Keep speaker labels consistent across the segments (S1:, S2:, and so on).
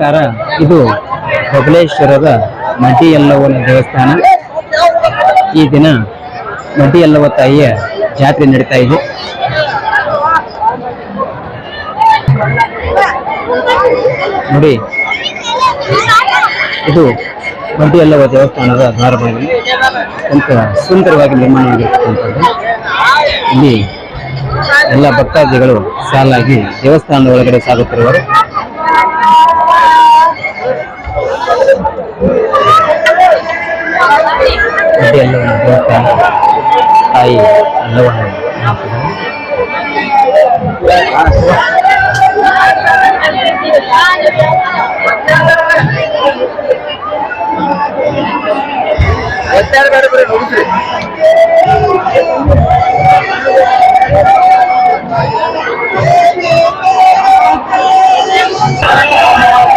S1: ನಮಸ್ಕಾರ. ಇದು ಬಬಲೇಶ್ವರದ ಮಡ್ಡಿ ಎಲ್ಲವನ ದೇವಸ್ಥಾನ. ಈ ದಿನ ಮಡ್ಡಿ ಎಲ್ಲವ ತಾಯಿಯ ಜಾತ್ರೆ ನಡೀತಾ ಇದೆ. ನೋಡಿ, ಇದು ಮಡ್ಡಿ ಯಲ್ಲವ್ವ ದೇವಸ್ಥಾನದ ದ್ವಾರವಾಗಿ ಅಂತ ಸುಂದರವಾಗಿ ನಿರ್ಮಾಣವಾಗಿರ್ತಕ್ಕಂಥದ್ದು ಇಲ್ಲಿ ಎಲ್ಲ ಭಕ್ತಾದಿಗಳು ಸಾಲಾಗಿ ದೇವಸ್ಥಾನದ ಒಳಗಡೆ ಸಾಗುತ್ತಿರುವರು. ಮಡ್ಡಿ ಯಲ್ಲವ್ವನ ದೇವಸ್ಥಾನ ತಾಯಿ ಯಲ್ಲವ್ವನ ನೆನಪಿದೆ.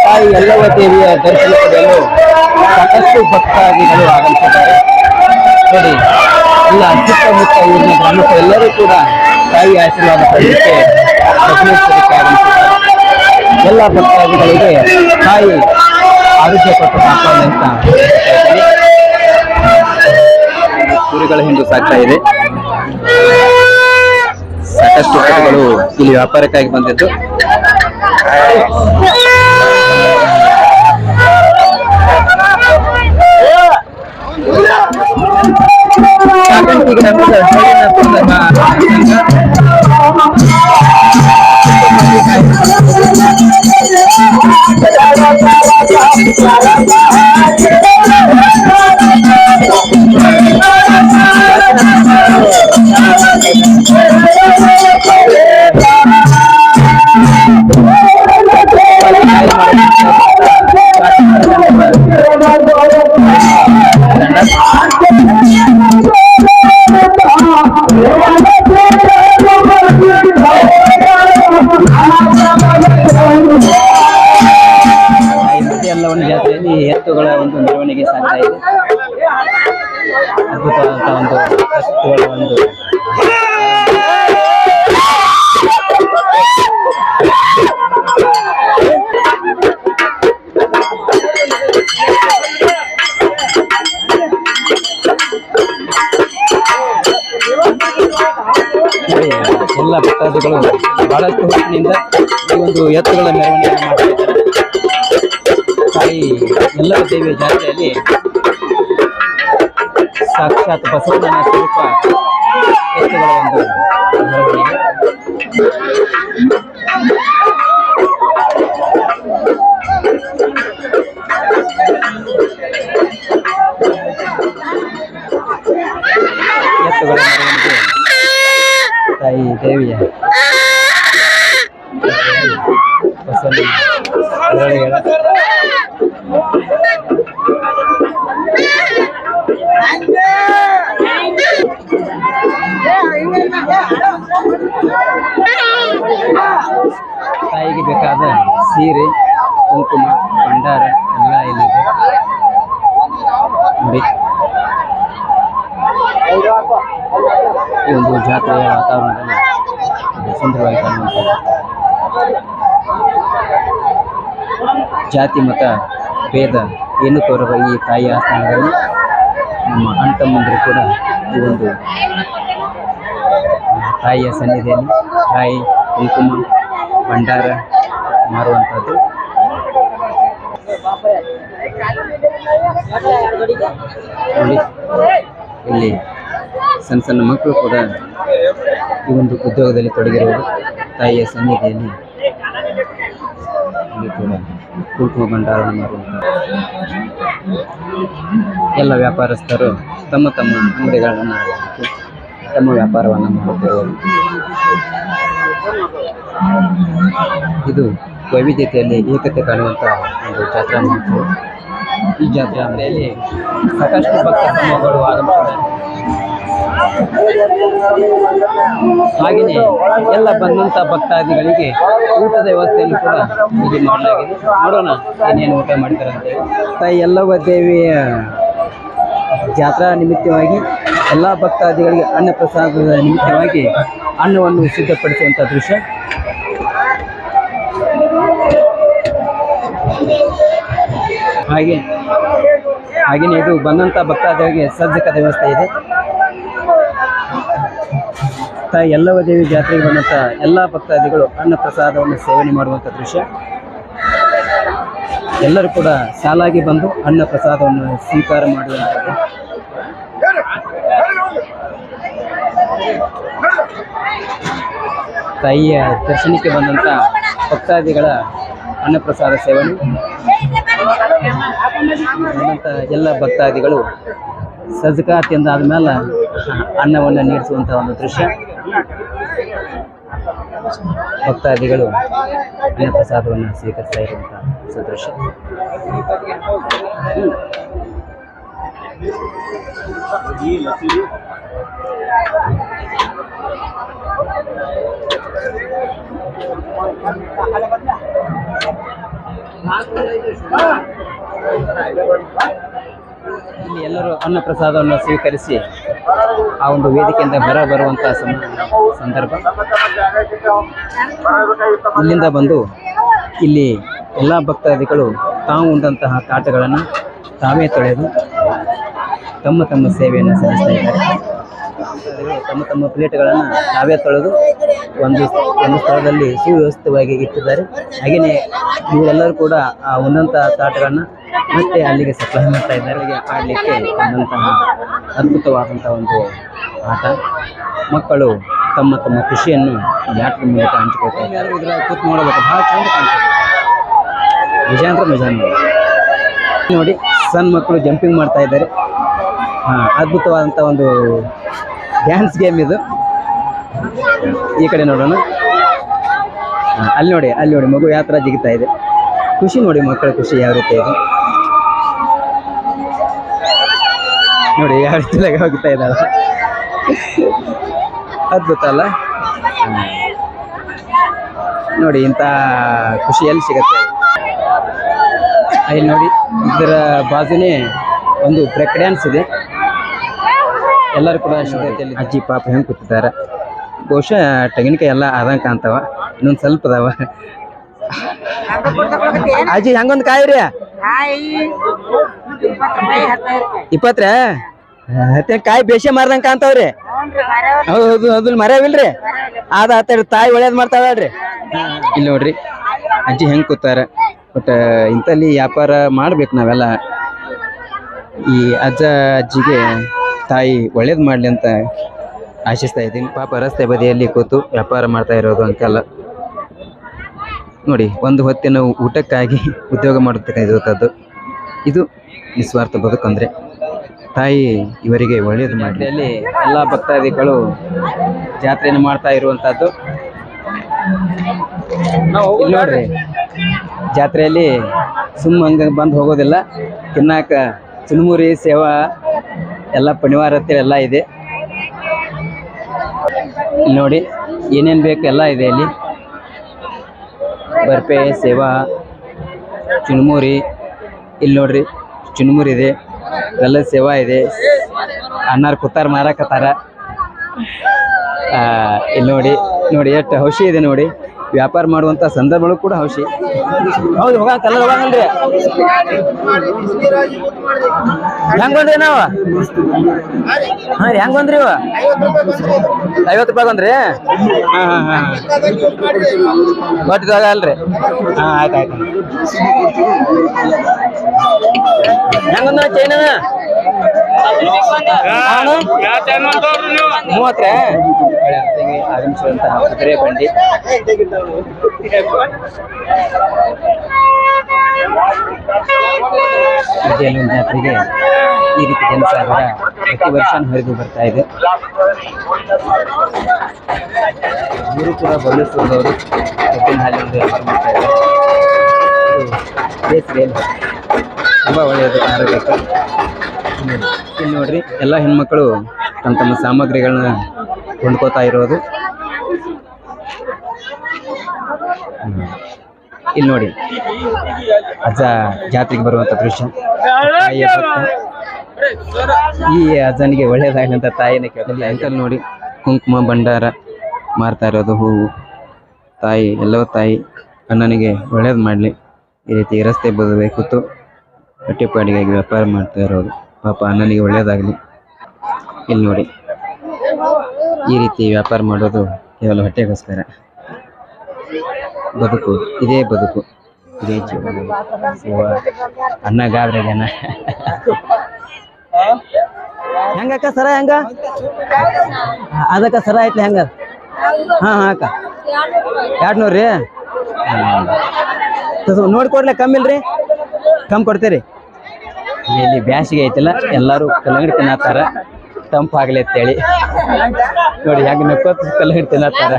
S1: ತಾಯಿ ಯಲ್ಲವ್ವ ದೇವಿಯ ದರ್ಶನ ಪಡೆಯಲು ಸಾಕಷ್ಟು ಭಕ್ತಾದಿಗಳು ಆಗಮಿಸಿದ್ದಾರೆ ನೋಡಿ ಎಲ್ಲ ಸುತ್ತಮುತ್ತ ಊರಿನ ಗ್ರಾಮಸ್ಥರು ಎಲ್ಲರೂ ಕೂಡ ತಾಯಿ ಆಶೀರ್ವಾದ ಪಡೆಯಲಿಕ್ಕೆ ಆಗಮಿಸಿದ್ದಾರೆ ಎಲ್ಲ ಭಕ್ತಾದಿಗಳಿಗೆ ತಾಯಿ ಆರೋಗ್ಯ ಕೊಟ್ಟು ಕಾಪಾಡಲಿ ಅಂತ. ಕುರಿಗಳ ಹಿಂಡು ಸಾಕ್ತಾ ಇದೆ. ಸಾಕಷ್ಟು ಕುರಿಗಳು ಇಲ್ಲಿ ವ್ಯಾಪಾರಕ್ಕಾಗಿ ಬಂದಿದ್ದು. ಸಾಕಾಣಿಕೆಗೆ ನಮ್ಮದು ಹಳ್ಳಿನ ತುಂಬ ಈ ಎತ್ತುಗಳ ಒಂದು ಎಲ್ಲ ಭಕ್ತಾದಿಗಳು ಬಹಳಷ್ಟು ಹೊತ್ತಿನಿಂದ ಈ ಒಂದು ಎತ್ತುಗಳ ಮೆರವಣಿಗೆ ಮಾಡ್ತಾ ಇದ್ದಾರೆ. ತಾಯಿ ಎಲ್ಲರ ದೇವಿಯ ಜಾತ್ರೆಯಲ್ಲಿ ಸಾಕ್ಷಾತ್ ಬಸವಣ್ಣನ ಸ್ವರೂಪ ಎತ್ತುಗಳ ಒಂದು ಮೆರವಣಿಗೆ ಎತ್ತುಗಳ ಮೆರವಣಿಗೆ ತಾಯಿ ದೇವಿಯ ತಾಯಿಗೆ ಬೇಕಾದ ಸೀರೆ, ಕುಂಕುಮ, ಭಂಡಾರ ಎಲ್ಲ ಇಲ್ಲಿದೆ. ನೋಡಿ ಈ ಒಂದು ಜಾತ್ರೆಯ ವಾತಾವರಣದಲ್ಲಿ ಸುಂದರವಾಗಿ ಕಾಣುವಂಥದ್ದು. ಜಾತಿ, ಮತ, ಭೇದ ಏನು ತೋರುವ ಈ ತಾಯಿಯ ಆಸ್ಥಾನದಲ್ಲಿ? ನಮ್ಮ ಅಣ್ಣ ತಮ್ಮಂದರು ಕೂಡ ಈ ಒಂದು ತಾಯಿಯ ಸನ್ನಿಧಿಯಲ್ಲಿ ತಾಯಿ ಕುಂಕುಮ ಭಂಡಾರ ಮಾರುವಂಥದ್ದು. ನೋಡಿ, ಇಲ್ಲಿ ಸಣ್ಣ ಸಣ್ಣ ಮಕ್ಕಳು ಕೂಡ ಈ ಒಂದು ಉದ್ಯೋಗದಲ್ಲಿ ತೊಡಗಿರುವುದು. ತಾಯಿಯ ಸನ್ನಿಧಿಯಲ್ಲಿ ಕೂಡ ಕುಂಕುಮ ಭಂಡಾರವನ್ನು ಮಾಡುವಂಥ ಎಲ್ಲ ವ್ಯಾಪಾರಸ್ಥರು ತಮ್ಮ ತಮ್ಮ ಅಂಗಡಿಗಳನ್ನು ತಮ್ಮ ವ್ಯಾಪಾರವನ್ನು ಮಾಡುತ್ತಿರುವುದು ಇದು ವೈವಿಧ್ಯತೆಯಲ್ಲಿ ಏಕತೆ ಕಾಣುವಂತಹ ಒಂದು ಜಾತ್ರಾ ಮಹೋತ್ಸವ. ಈ ಜಾತ್ರೆಯಲ್ಲಿ ಸಾಕಷ್ಟು ಭಕ್ತಗಳು ಆಗಮಿಸಿದ್ದಾರೆ ಹಾಗೆಯೇ ಎಲ್ಲ ಬಂದಂಥ ಭಕ್ತಾದಿಗಳಿಗೆ ಊಟದ ವ್ಯವಸ್ಥೆಯನ್ನು ಕೂಡ ಇಲ್ಲಿ ಮಾಡಲಾಗಿದೆ. ನೋಡೋಣ ಏನೇನು ಊಟ ಮಾಡ್ತಾರೆ ಅಂತ ಹೇಳಿ. ತಾಯಿ ಎಲ್ಲವ ದೇವಿಯ ಜಾತ್ರಾ ನಿಮಿತ್ತವಾಗಿ ಎಲ್ಲ ಭಕ್ತಾದಿಗಳಿಗೆ ಅನ್ನ ಪ್ರಸಾದದ ನಿಮಿತ್ತವಾಗಿ ಅನ್ನವನ್ನು ಸಿದ್ಧಪಡಿಸುವಂಥ ದೃಶ್ಯ. ಹಾಗೆ ಹಾಗೆಯೇ ಇದು ಬಂದಂಥ ಭಕ್ತಾದಿಗಳಿಗೆ ಸಜ್ಜಕದ ವ್ಯವಸ್ಥೆ ಇದೆ. ತಾಯಿ ಎಲ್ಲವ ದೇವಿ ಜಾತ್ರೆಗೆ ಬಂದಂಥ ಎಲ್ಲ ಭಕ್ತಾದಿಗಳು ಅನ್ನ ಪ್ರಸಾದವನ್ನು ಸೇವನೆ ಮಾಡುವಂಥ ದೃಶ್ಯ. ಎಲ್ಲರೂ ಕೂಡ ಸಾಲಾಗಿ ಬಂದು ಅನ್ನ ಪ್ರಸಾದವನ್ನು ಸ್ವೀಕಾರ ಮಾಡುವಂಥದ್ದು ತಾಯಿಯ ದರ್ಶನಕ್ಕೆ ಬಂದಂತ ಭಕ್ತಾದಿಗಳ ಅನ್ನಪ್ರಸಾದ ಸೇವನೆ. ಬಂದಂಥ ಎಲ್ಲ ಭಕ್ತಾದಿಗಳು ಸಜ್ಕಾ ತಿಂದಾದ ಮೇಲೆ ಅನ್ನವನ್ನು ನೀಡಿಸುವಂಥ ಒಂದು ದೃಶ್ಯ. ಭಕ್ತಾದಿಗಳು ಅನ್ನಪ್ರಸಾದವನ್ನು ಸ್ವೀಕರಿಸ್ತಾ ಇರುವಂಥ ಸದೃಶ್ಯ. ಇಲ್ಲಿ ಎಲ್ಲರೂ ಅನ್ನ ಪ್ರಸಾದವನ್ನು ಸ್ವೀಕರಿಸಿ ಆ ಒಂದು ವೇದಿಕೆಯಿಂದ ಹೊರ ಬರುವಂತಹ ಸಂದರ್ಭ. ಇಲ್ಲಿಂದ ಬಂದು ಇಲ್ಲಿ ಎಲ್ಲ ಭಕ್ತಾದಿಗಳು ತಾವು ಉಂಡಂತಹ ಕಾಟಗಳನ್ನು ತಾವೇ ತೊಳೆದು ತಮ್ಮ ತಮ್ಮ ಸೇವೆಯನ್ನು ಸಲ್ಲಿಸ್ತಾ ಇದ್ದಾರೆ. ತಮ್ಮ ತಮ್ಮ ಪ್ಲೇಟ್ಗಳನ್ನು ತಾವೇ ತೊಳೆದು ಒಂದು ಒಂದು ಸ್ಥಳದಲ್ಲಿ ಸುವ್ಯವಸ್ಥಿತವಾಗಿ ಇಟ್ಟಿದ್ದಾರೆ. ಹಾಗೆಯೇ ಇವರೆಲ್ಲರೂ ಕೂಡ ಆ ಒಂದಂತಹ ತಾಟಗಳನ್ನು ಮತ್ತೆ ಅಲ್ಲಿಗೆ ಸಪ್ಲೈ ಮಾಡ್ತಾ ಇದ್ದಾರೆ. ಅಲ್ಲಿಗೆ ಆಡಲಿಕ್ಕೆ ಬಂದಂತಹ ಅದ್ಭುತವಾದಂತಹ ಒಂದು ಆಟ. ಮಕ್ಕಳು ತಮ್ಮ ತಮ್ಮ ಖುಷಿಯನ್ನು ಈ ಆಟದ ಮೂಲಕ ಹಂಚಿಕೊಳ್ತಾರೆ ಭಾಳ ನೋಡಿ. ಸಣ್ಣ ಮಕ್ಕಳು ಜಂಪಿಂಗ್ ಮಾಡ್ತಾ ಇದ್ದಾರೆ. ಅದ್ಭುತವಾದಂಥ ಒಂದು ಡ್ಯಾನ್ಸ್ ಗೇಮ್ ಇದು. ಈ ಕಡೆ ನೋಡೋಣ. ಅಲ್ಲಿ ನೋಡಿ ಅಲ್ಲಿ ನೋಡಿ, ಮಗು ಯಾವ ಥರ ಜಿಗಿತಾ ಇದೆ. ಖುಷಿ ನೋಡಿ ಮಕ್ಕಳ ಖುಷಿ ಯಾವ ರೀತಿ ಇದೆ. ನೋಡಿ, ಯಾವ ರೀತಿ ಹೋಗ್ತಾ ಇದ್ದಾಳ. ಅದ್ಭುತ ಅಲ್ಲ? ನೋಡಿ, ಇಂಥ ಖುಷಿ ಎಲ್ಲಿ ಸಿಗತ್ತೆ? ಇಲ್ಲಿ ನೋಡಿ, ಇದರ ಬಾಜುನೇ ಒಂದು ಬ್ರೇಕ್ ಡ್ಯಾನ್ಸ್ ಇದೆ. ಎಲ್ಲರೂ ಕೂಡ ಅಜ್ಜಿ, ಪಾಪ ಹೆಂಗೆ ಕೂತಿದ್ದಾರೆ. ಬಹುಶಃ ತೆಂಗಿನಕಾಯಿ ಎಲ್ಲ ಅದಂಗೆ ಕಾಣ್ತಾವ, ಇನ್ನೊಂದು ಸ್ವಲ್ಪ ಅದಾವ. ಅಜ್ಜಿ, ಹೆಂಗೊಂದು ಕಾಯಿ ರೀ ಇಪ್ಪತ್ತರ ಕಾಯಿ ಬೇಷೆ ಮಾರ್ದಂಗೆ ಕಾಣ್ತಾವ್ರಿ. ಹೌದು ಹೌದು ಮರ್ಯಾವಿಲ್ರಿ? ಅದ ಆತ ತಾಯಿ ಒಳ್ಳೇದ್ ರೀ ಇಲ್ಲಿ ನೋಡ್ರಿ, ಅಜ್ಜಿ ಹೆಂಗ್ ಕೂತಾರ ಬಟ್ ಇಂಥಲ್ಲಿ ವ್ಯಾಪಾರ ಮಾಡ್ಬೇಕು ನಾವೆಲ್ಲ. ಈ ಅಜ್ಜ ಅಜ್ಜಿಗೆ ತಾಯಿ ಒಳ್ಳೇದು ಮಾಡ್ಲಿ ಅಂತ ಆಶಿಸ್ತಾ ಇದ್ದೀನಿ. ಪಾಪ ರಸ್ತೆ ಬದಿಯಲ್ಲಿ ಕೂತು ವ್ಯಾಪಾರ ಮಾಡ್ತಾ ಇರೋದು ಅಂತೆಲ್ಲ ನೋಡಿ ಒಂದು ಹೊತ್ತಿನ ಊಟಕ್ಕಾಗಿ ಉದ್ಯೋಗ ಮಾಡತಕ್ಕಂಥದ್ದು ಇದು ನಿಸ್ವಾರ್ಥ ಬದುಕಂದ್ರೆ ತಾಯಿ ಇವರಿಗೆ ಒಳ್ಳೆಯದು ಮಾಡಲಿ. ಅಲ್ಲಿ ಎಲ್ಲ ಭಕ್ತಾದಿಗಳು ಜಾತ್ರೆಯನ್ನು ಮಾಡ್ತಾ ಇರುವಂತಹದ್ದು. ಇಲ್ಲಿ ನೋಡ್ರಿ ಜಾತ್ರೆಯಲ್ಲಿ ಸುಮ್ಮ ಹಂಗ ಬಂದು ಹೋಗೋದಿಲ್ಲ. ತಿನ್ನಾಕ ಚುನುಮುರಿ ಸೇವಾ ಎಲ್ಲ ಪಣಿವಾರತ್ತೆ ಎಲ್ಲ ಇದೆ. ನೋಡಿ, ಏನೇನು ಬೇಕು ಎಲ್ಲ ಇದೆ ಇಲ್ಲಿ. ಬರ್ಪೆ, ಸೇವಾ, ಚುನುಮುರಿ. ಇಲ್ಲಿ ನೋಡ್ರಿ, ಚುನುಮುರಿ ಇದೆ ಎಲ್ಲ ಸೇವಾ ಇದೆ. ಅನ್ನಾರ್ ಕುತ್ತಾರ್ ಮಾರಾಕತ್ತಾರ. ಇಲ್ಲಿ ನೋಡಿ ನೋಡಿ ಎಷ್ಟು ಔಷಧಿ ಇದೆ ನೋಡಿ. ವ್ಯಾಪಾರ ಮಾಡುವಂತ ಸಂದರ್ಭಗಳು ಕೂಡ ಅವಶ್ಯ. ಹೌದು ಹೋಗ ಕಲರ್ ಹೋಗಂಗಲ್ರಿ ಹೆಂಗ್ ಬಂದ್ರಿ ನಾವು? ಹಾ ರೀ, ಹೆಂಗ್ ಬಂದ್ರಿ ಐವತ್ತು ರೂಪಾಯಿ ಬಂದ್ರಿ? ಹಾ ಹಾ ಹಾ. ಅಲ್ರಿ. ಹಾ, ಆಯ್ತು ಆಯ್ತು. ಮೂವತ್ತ್ರ? ಆಗಮಿಸುವಂತಹ ಕುದುರೆ ಬಂಡಿ. ಜಾತ್ರೆಗೆ ಈ ರೀತಿ ಜನಸಾಗರ ಪ್ರತಿ ವರ್ಷ ಹರಿದು ಬರ್ತಾ ಇದೆ. ಇವರು ಕೂಡ ಬಳ್ಳಿಸುವವರು ಕಬ್ಬಿನ ಹಾಲಿನಿಂದ ವ್ಯಾಪಾರ ಮಾಡ್ತಾ ಇದ್ದಾರೆ. ಇದು ಬೇಸಿಗೆಯಲ್ಲಿ. ತುಂಬ ಒಳ್ಳೆಯದು, ಆರೋಗ್ಯಕ್ಕೆ. ಇಲ್ಲಿ ನೋಡ್ರಿ, ಎಲ್ಲ ಹೆಣ್ಮಕ್ಳು ತಮ್ಮ ತಮ್ಮ ಸಾಮಗ್ರಿಗಳನ್ನ ಕೊಂಡ್ಕೋತಾ ಇರೋದು. ಇಲ್ಲಿ ನೋಡಿ, ಅಜ್ಜ ಜಾತ್ರೆಗೆ ಬರುವಂತ ದೃಶ್ಯ. ಈ ಅಜ್ಜನಿಗೆ ಒಳ್ಳೇದಾಗಲಿ ತಾಯಿನ ಕೇಳ್ತಾರೆ ಅಂಕಲ್ ನೋಡಿ, ಕುಂಕುಮ ಭಂಡಾರ ಮಾರ್ತಾ ಇರೋದು, ಹೂವು. ತಾಯಿ ಎಲ್ಲೋ ತಾಯಿ, ಅಣ್ಣನಿಗೆ ಒಳ್ಳೇದು ಮಾಡಲಿ. ಈ ರೀತಿ ರಸ್ತೆ ಬದುವೆ ಕೂತು ಹೊಟ್ಟೆಪಾಡಿಗಾಗಿ ವ್ಯಾಪಾರ ಮಾಡ್ತಾ ಇರೋದು. ಪಾಪ ಅಣ್ಣನಿಗೆ ಒಳ್ಳೆಯದಾಗಲಿ ಇಲ್ಲಿ ನೋಡಿ. ಈ ರೀತಿ ವ್ಯಾಪಾರ ಮಾಡೋದು ಕೇವಲ ಹೊಟ್ಟೆಗೋಸ್ಕರ. ಬದುಕು, ಇದೇ ಬದುಕು, ಇದೇ ಜೀವನ. ಅನ್ನ ಗಾಬ್ರಿಗನ ಹೆಂಗಕ್ಕ ಸರ ಹೆಂಗ? ಅದಕ್ಕ ಸರ ಐತ್ಲಿ ಹೆಂಗ? ಹಾ ಹಾ, ಅಕ್ಕ. ಎರಡು ನೂರ್ರಿ ರೀ ನೋಡ್ಕೊಡ್ಲೆ ಕಮ್ಮಿ ಇಲ್ರಿ? ಕಮ್ಮಿ ಕೊಡ್ತೀರಿ? ಇಲ್ಲಿ ಬ್ಯಾಸಿಗೆ ಐತಿಲ್ಲ, ಎಲ್ಲರೂ ಕಲ್ಲಂಗಡಿ ತಿನ್ನತ್ತಾರ ತಂಪಾಗ್ಲಿ ಅಂತೇಳಿ. ನೋಡಿ, ಹೆಂಗ್ ನಕ್ಕೋತ ಕಲ್ಲಂಗಡಿ ತಿನ್ನತ್ತಾರ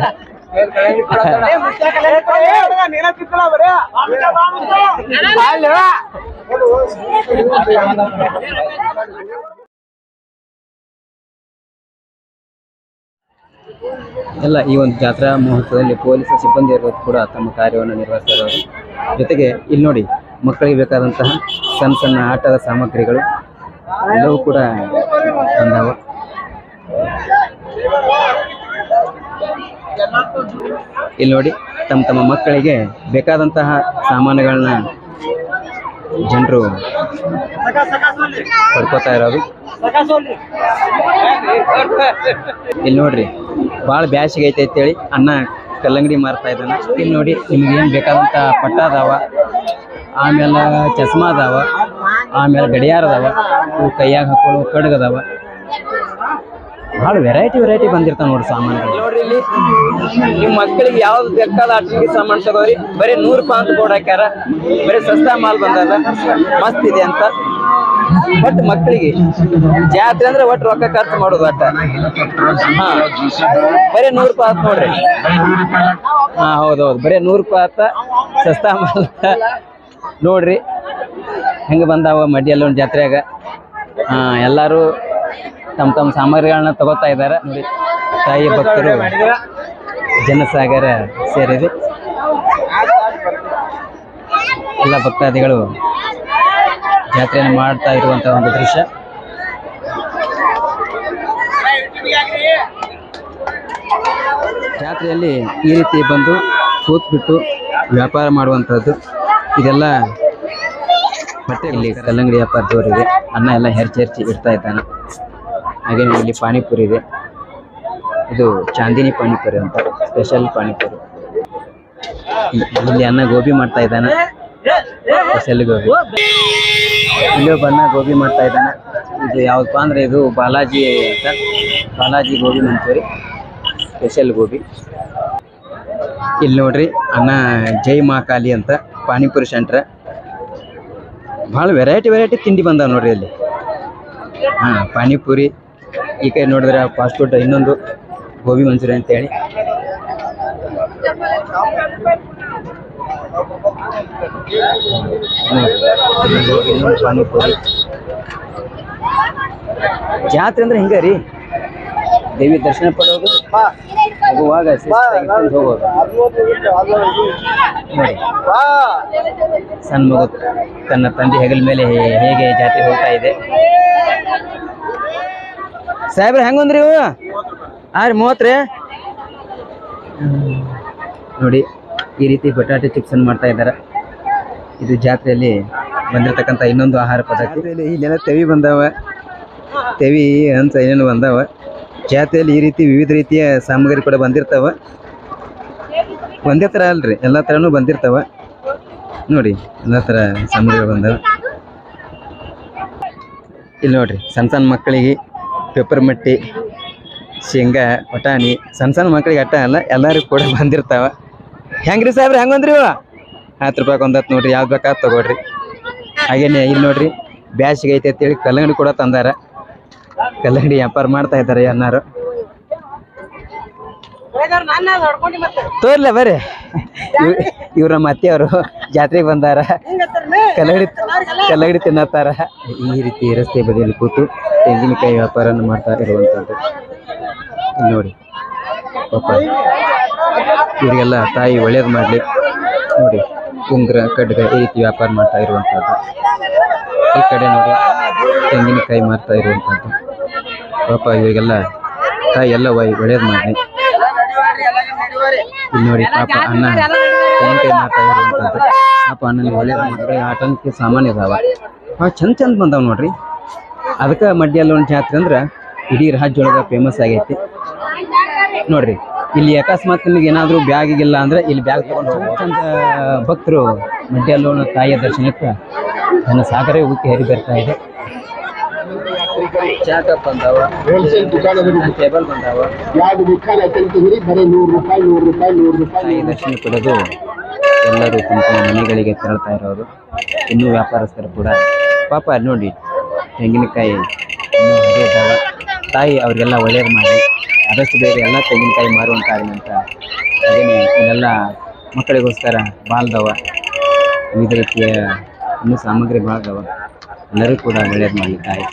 S1: ಎಲ್ಲ ಈ ಒಂದು ಜಾತ್ರಾ ಮಹೋತ್ಸವದಲ್ಲಿ ಪೊಲೀಸ್ ಸಿಬ್ಬಂದಿ ಇರೋದು ಕೂಡ ತಮ್ಮ ಕಾರ್ಯವನ್ನು ನಿರ್ವಹಿಸ್ತಾ ಇರೋದು ಜೊತೆಗೆ ಇಲ್ಲಿ ನೋಡಿ, ಮಕ್ಕಳಿಗೆ ಬೇಕಾದಂತಹ ಸಣ್ಣ ಸಣ್ಣ ಆಟದ ಸಾಮಗ್ರಿಗಳು ಎಲ್ಲವೂ ಕೂಡ ಬಂದಾವ. ಇಲ್ಲಿ ನೋಡಿ, ತಮ್ಮ ತಮ್ಮ ಮಕ್ಕಳಿಗೆ ಬೇಕಾದಂತಹ ಸಾಮಾನುಗಳನ್ನ ಜನರು ಪಡ್ಕೋತಾ ಇರೋದು. ಇಲ್ಲಿ ನೋಡ್ರಿ ಭಾಳ ಬ್ಯಾಸಿಗೆ ಐತೆ ಅಂತೇಳಿ ಅನ್ನ ಕಲ್ಲಂಗಡಿ ಮಾರ್ತಾ ಇದ್ದಾನೆ. ಇಲ್ಲಿ ನೋಡಿ ನಿಮ್ಗೆ ಏನು ಬೇಕಾದಂತಹ ಪಟ್ಟ ಅದಾವ. ಆಮೇಲೆ ಚಸ್ಮಾ ಅದಾವ. ಆಮೇಲೆ ಗಡಿಯಾರ ಅದಾವ. ಇವು ಕೈಯಾಗ ಹಾಕೊಳ್ಳೋ ಕಡ್ಗ್ ಅದಾವ. ಭಾಳ ವೆರೈಟಿ ವೆರೈಟಿ ಬಂದಿರ್ತಾವ ನೋಡ್ರಿ ಸಾಮಾನುಗಳು. ನೋಡ್ರಿ ಇಲ್ಲಿ ನಿಮ್ಮ ಮಕ್ಕಳಿಗೆ ಯಾವ್ದು ಬೇಕಾದ ಆಟಿಕೆ ಸಾಮಾನು ತಗೋರಿ. ಬರೀ ನೂರು ರೂಪಾಯಿ ಅಂತ ಬೋರ್ಡ್ ಹಾಕ್ಯಾರ. ಬರೀ ಸಸ್ತಾ ಮಾಲ್ ಬಂದದ. ಮಸ್ತ್ ಇದೆ ಅಂತ. ಒಟ್ಟು ಮಕ್ಕಳಿಗೆ ಜಾತ್ರೆ ಅಂದ್ರೆ ಒಟ್ಟು ರೊಕ್ಕ ಖರ್ಚು ಮಾಡೋದು ಅಟ್ಟ ಹಾ. ಬರೀ ನೂರು ರೂಪಾಯಿ ನೋಡ್ರಿ. ಹಾ, ಹೌದೌದು. ಬರೀ ನೂರು ರೂಪಾಯಿ ಸಸ್ತಾ ಮಾಲ್. ನೋಡ್ರಿ, ಹೆಂಗೆ ಬಂದಾವ ಮಡಿಯಲ್ಲೊಂದು ಒಂದು ಜಾತ್ರೆಯಾಗ. ಎಲ್ಲರೂ ಎಲ್ಲಾರು ತಮ್ಮ ತಮ್ಮ ಸಾಮಗ್ರಿಗಳನ್ನ ತಗೋತಾ ಇದ್ದಾರೆ ನೋಡಿ, ತಾಯಿ ಭಕ್ತರು ಜನಸಾಗರ ಸೇರಿದೆ. ಎಲ್ಲ ಭಕ್ತಾದಿಗಳು ಜಾತ್ರೆಯನ್ನು ಮಾಡ್ತಾ ಇರುವಂತಹ ಒಂದು ದೃಶ್ಯ. ಜಾತ್ರೆಯಲ್ಲಿ ಈ ರೀತಿ ಬಂದು ಕೂತ್ಬಿಟ್ಟು ವ್ಯಾಪಾರ ಮಾಡುವಂಥದ್ದು ಇದೆಲ್ಲ ಮತ್ತೆ ಇಲ್ಲಿ ಕಲ್ಲಂಗಡಿ ವ್ಯಾಪಾರದವರಿದೆ ಅನ್ನ ಎಲ್ಲ ಹೆರ್ಚಿ ಹೆರ್ಚಿ ಇಡ್ತಾ ಇದ್ದಾನೆ. ಹಾಗೆ ಇಲ್ಲಿ ಪಾನಿಪುರಿ ಇದೆ. ಇದು ಚಾಂದಿನಿ ಪಾನಿಪುರಿ ಅಂತ ಸ್ಪೆಷಲ್ ಪಾನಿಪುರಿ. ಇಲ್ಲಿ ಅನ್ನ ಗೋಬಿ ಮಾಡ್ತಾ ಇದ್ದಾನೆ. ಸ್ಪೆಷಲ್ ಗೋಬಿ ಇಲ್ಲಿ ಅನ್ನ ಗೋಬಿ ಮಾಡ್ತಾ ಇದ್ದಾನೆ. ಇದು ಯಾವ್ದಪ್ಪ ಅಂದ್ರೆ ಇದು ಬಾಲಾಜಿ ಅಂತ, ಬಾಲಾಜಿ ಗೋಬಿ ಮಂಚೂರಿ ಸ್ಪೆಷಲ್ ಗೋಬಿ. ಇಲ್ಲಿ ನೋಡ್ರಿ ಅನ್ನ ಜೈ ಮಾಕಾಲಿ ಅಂತ. ಪಾನಿಪುರಿ ಸೆಂಟ್ರ್. ಭಾಳ ವೆರೈಟಿ ವೆರೈಟಿ ತಿಂಡಿ ಬಂದಾವೆ ನೋಡ್ರಿ ಇಲ್ಲಿ ಹಾಂ, ಪಾನಿಪುರಿ, ಈ ಕೈ ನೋಡಿದ್ರೆ ಫಾಸ್ಟ್ ಫುಡ್ ಇನ್ನೊಂದು, ಗೋಬಿ ಮಂಚೂರಿ ಅಂತೇಳಿ. ಇನ್ನೊಂದು ಪಾನಿಪುರಿ. ಜಾತ್ರೆ ಅಂದ್ರೆ ಹಿಂಗ ರೀ? ದೇವಿ ದರ್ಶನ ಪಡೋದು? ಹೋಗುವಾಗ ಶಿಸ್ತಾಗಿ ಹೋಗೋದು. ಸಣ್ಣ ಮಗು ತನ್ನ ತಂದೆ ಹೆಗಲ ಮೇಲೆ ಹೇಗೆ ಜಾತ್ರೆ ಹೋಗ್ತಾ ಇದೆ. ಸಾಹೇಬ್ರ ಹೆಂಗಂದ್ರಿ ಇವು? ಆ ರೀ ಮೂವತ್ತು ರೀ ನೋಡಿ ಈ ರೀತಿ ಬಟಾಟೆ ಚಿಪ್ಸ್ ಅನ್ನು ಮಾಡ್ತಾ ಇದ್ದಾರೆ. ಇದು ಜಾತ್ರೆಯಲ್ಲಿ ಬಂದಿರತಕ್ಕಂಥ ಇನ್ನೊಂದು ಆಹಾರ ಪದಾರ್ಥ ಇಲ್ಲೆಲ್ಲ ತೆವಿ ಬಂದಾವ. ತೆವಿ ಅಂತ ಏನೇನು ಬಂದಾವ. ಜಾತ್ರೆಯಲ್ಲಿ ಈ ರೀತಿ ವಿವಿಧ ರೀತಿಯ ಸಾಮಗ್ರಿ ಕೂಡ ಬಂದಿರ್ತಾವ. ಒಂದೇ ಥರ ಅಲ್ರಿ, ಎಲ್ಲ ಥರನೂ ಬಂದಿರ್ತಾವ. ನೋಡಿ, ಎಲ್ಲ ಥರ ಸಾಮಗ್ರಿಗಳು ಬಂದಾವೆ. ಇಲ್ಲಿ ನೋಡ್ರಿ, ಸಣ್ಣ ಸಣ್ಣ ಮಕ್ಕಳಿಗೆ ಪೇಪರ್ ಮಟ್ಟಿ, ಶೇಂಗಾ, ಬಟಾಣಿ, ಸಣ್ಣ ಸಣ್ಣ ಮಕ್ಕಳಿಗೆ ಅಟ್ಟ ಅಲ್ಲ ಎಲ್ಲರಿಗೂ ಕೂಡ ಬಂದಿರ್ತಾವ. ಹೆಂಗ್ರಿ ಸಾಹೇಬ್ರಿ ಹೆಂಗಂದ್ರಿ ಇವ? ಹತ್ತು ರೂಪಾಯಿ ಒಂದತ್ತು ನೋಡ್ರಿ, ಯಾವ್ದು ಬೇಕಾದ್ ತೊಗೊಳ್ರಿ. ಹಾಗೇನೆ, ಇಲ್ಲಿ ನೋಡ್ರಿ ಬ್ಯಾಸಿಗೆ ಐತೆ ಅಂತೇಳಿ ಕಲ್ಲಂಗಡಿ ಕೂಡ ತಂದಾರ. ಕಲ್ಲಂಗಡಿ ವ್ಯಾಪಾರ ಮಾಡ್ತಾ ಇದ್ದಾರೆ ಅನ್ನಾರು ತೋರ್ಲ ಬರ್ರಿ. ಇವ್- ಇವ್ರ ನಮ್ಮ ಅತ್ತೆಯವರು ಜಾತ್ರೆಗೆ ಬಂದಾರ. ಕಲ್ಲಂಗಡಿ ಕಲ್ಲಂಗಡಿ ತಿನ್ನತ್ತಾರ. ಈ ರೀತಿ ರಸ್ತೆ ಬದಿಯಲ್ಲಿ ಕೂತು ತೆಂಗಿನಕಾಯಿ ವ್ಯಾಪಾರ ಮಾಡ್ತಾ ಇರುವಂತದ್ದು. ನೋಡಿ. ಇವರಿಗೆಲ್ಲ ತಾಯಿ ಒಳ್ಳೇದು ಮಾಡಲಿ. ನೋಡಿ, ಉಂಗ್ರ, ಕಡ್ಗ ಈ ರೀತಿ ವ್ಯಾಪಾರ ಮಾಡ್ತಾ ಇರುವಂತದ್ದು. ಈ ಕಡೆ ನೋಡಿ, ತೆಂಗಿನಕಾಯಿ ಮಾರ್ತಾ ಇರುವಂಥದ್ದು ಪಾಪ ಇವರಿಗೆಲ್ಲ ತಾಯಿ ಎಲ್ಲ ಒಳ್ಳೇದು ಮಾಡಿ ಇಲ್ಲಿ ನೋಡಿ ಪಾಪ ಅಣ್ಣ ಪಾಪ ಅಣ್ಣನಿಗೆ ಒಳ್ಳೇದು ಮಾಡಿದ್ರೆ ಆಟಂಕಿ ಸಾಮಾನು ಇದಾವ ಹಾಂ ಚಂದ ಚಂದ ಬಂದಾವ ನೋಡ್ರಿ. ಅದಕ್ಕೆ ಮಡ್ಡಿಯಲ್ಲೊಂದು ಜಾತ್ರೆ ಅಂದ್ರೆ ಇಡೀ ರಾಜ್ಯೊಳಗೆ ಫೇಮಸ್ ಆಗೈತಿ. ನೋಡ್ರಿ, ಇಲ್ಲಿ ಅಕಸ್ಮಾತ್ ನಿಮಗೆ ಏನಾದರೂ ಬ್ಯಾಗಿಗಿಲ್ಲ ಅಂದ್ರೆ ಇಲ್ಲಿ ಬ್ಯಾಗ್ ತಗೊಂಡು ಚಂದ ಭಕ್ತರು ಮಡ್ಡಿಯಲ್ಲೋಣ ತಾಯಿಯ ದರ್ಶನಕ್ಕೆ ನನ್ನ ಸಾಗರ ಉಕ್ಕಿ ಹರಿ ಬರ್ತಾ ಇದೆ. ಚಾಕಪ್ ಬಂದಾವ.
S2: ಹೋಲ್ಸೇಲ್ ದುಕಾನದಲ್ಲಿ
S1: ಟೇಬಲ್ ಬಂದಾವ.
S2: ಯಾವ್ದು ಬೇಕಾದ್ರೆ ಅತಂತಿದ್ರಿ ಬರೀ ನೂರು ರೂಪಾಯಿ ನೂರು ರೂಪಾಯಿ ನೂರು ರೂಪಾಯಿ
S1: ತಾಯಿ ದರ್ಶನ ಪಡೆದು ಎಲ್ಲರೂ ತಮ್ಮ ಮನೆಗಳಿಗೆ ತೆರಳ್ತಾ ಇರೋರು. ಇನ್ನೂ ವ್ಯಾಪಾರಸ್ಥರು ಕೂಡ. ಪಾಪ ನೋಡಿ ತೆಂಗಿನಕಾಯಿ ಇನ್ನೂ ಹಾಗೆ ಇದ್ದಾವ ತಾಯಿ ಅವರಿಗೆಲ್ಲ ಒಳ್ಳೇದು ಮಾಡಿ. ಆದಷ್ಟು ಬೇರೆ ಎಲ್ಲ ತೆಂಗಿನಕಾಯಿ ಮಾರುವಂತ ಅಂತ ಹಾಗೆಯೇ ಇಲ್ಲೆಲ್ಲ ಮಕ್ಕಳಿಗೋಸ್ಕರ ಬಾಲ್ದವ ವಿವಿಧ ರೀತಿಯ ಇನ್ನೂ ಸಾಮಗ್ರಿ ಬಾಳ್ದವ. ಎಲ್ಲರೂ ಕೂಡ ಒಳ್ಳೇದು ಮಾಡಿ ತಾಯಿ.